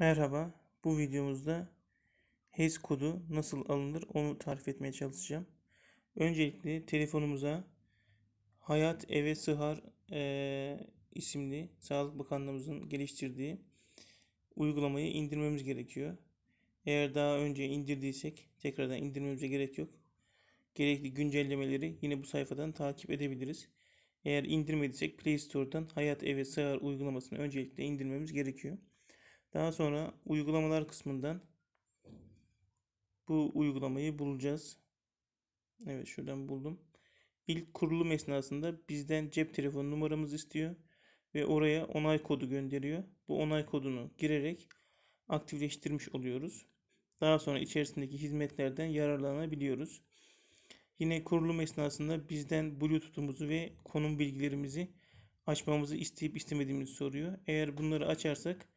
Merhaba, bu videomuzda HES kodu nasıl alınır onu tarif etmeye çalışacağım. Öncelikle telefonumuza Hayat Eve Sıhar eee, isimli Sağlık Bakanlığımızın geliştirdiği uygulamayı indirmemiz gerekiyor. Eğer daha önce indirdiysek tekrardan indirmemize gerek yok. Gerekli güncellemeleri yine bu sayfadan takip edebiliriz. Eğer indirmediysek Play Store'dan Hayat Eve Sığar uygulamasını öncelikle indirmemiz gerekiyor. Daha sonra uygulamalar kısmından bu uygulamayı bulacağız. Evet şuradan buldum. İlk kurulum esnasında bizden cep telefonu numaramızı istiyor ve oraya onay kodu gönderiyor. Bu onay kodunu girerek aktifleştirmiş oluyoruz. Daha sonra içerisindeki hizmetlerden yararlanabiliyoruz. Yine kurulum esnasında bizden Bluetooth'umuzu ve konum bilgilerimizi açmamızı isteyip istemediğimizi soruyor. Eğer bunları açarsak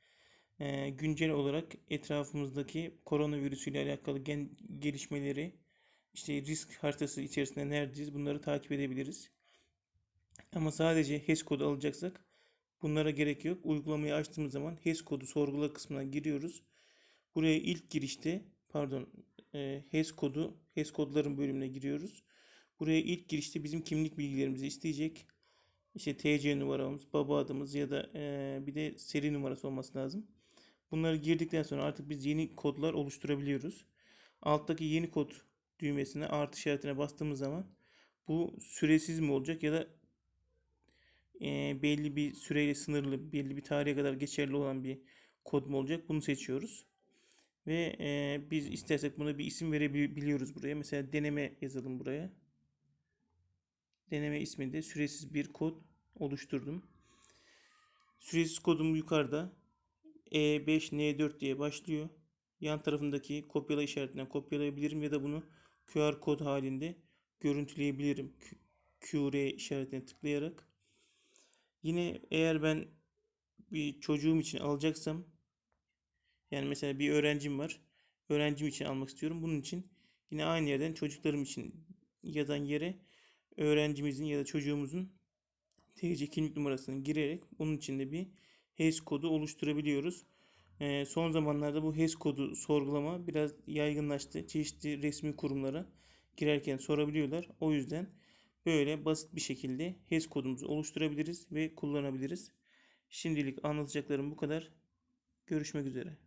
e, güncel olarak etrafımızdaki koronavirüsü ile alakalı gen- gelişmeleri işte risk haritası içerisinde neredeyiz bunları takip edebiliriz. Ama sadece HES kodu alacaksak bunlara gerek yok. Uygulamayı açtığımız zaman HES kodu sorgula kısmına giriyoruz. Buraya ilk girişte pardon e, HES kodu HES kodların bölümüne giriyoruz. Buraya ilk girişte bizim kimlik bilgilerimizi isteyecek. İşte TC numaramız, baba adımız ya da bir de seri numarası olması lazım. Bunları girdikten sonra artık biz yeni kodlar oluşturabiliyoruz. Alttaki yeni kod düğmesine artı işaretine bastığımız zaman bu süresiz mi olacak ya da belli bir süreyle sınırlı, belli bir tarihe kadar geçerli olan bir kod mu olacak? Bunu seçiyoruz. Ve biz istersek buna bir isim verebiliyoruz buraya. Mesela deneme yazalım buraya. Deneme isminde süresiz bir kod oluşturdum. Süresiz kodum yukarıda. E5N4 diye başlıyor. Yan tarafındaki kopyala işaretinden kopyalayabilirim ya da bunu QR kod halinde görüntüleyebilirim. QR işaretine tıklayarak. Yine eğer ben bir çocuğum için alacaksam yani mesela bir öğrencim var. Öğrencim için almak istiyorum. Bunun için yine aynı yerden çocuklarım için yazan yere öğrencimizin ya da çocuğumuzun TC kimlik numarasını girerek bunun içinde bir HES kodu oluşturabiliyoruz. Ee, son zamanlarda bu HES kodu sorgulama biraz yaygınlaştı. Çeşitli resmi kurumlara girerken sorabiliyorlar. O yüzden böyle basit bir şekilde HES kodumuzu oluşturabiliriz ve kullanabiliriz. Şimdilik anlatacaklarım bu kadar. Görüşmek üzere.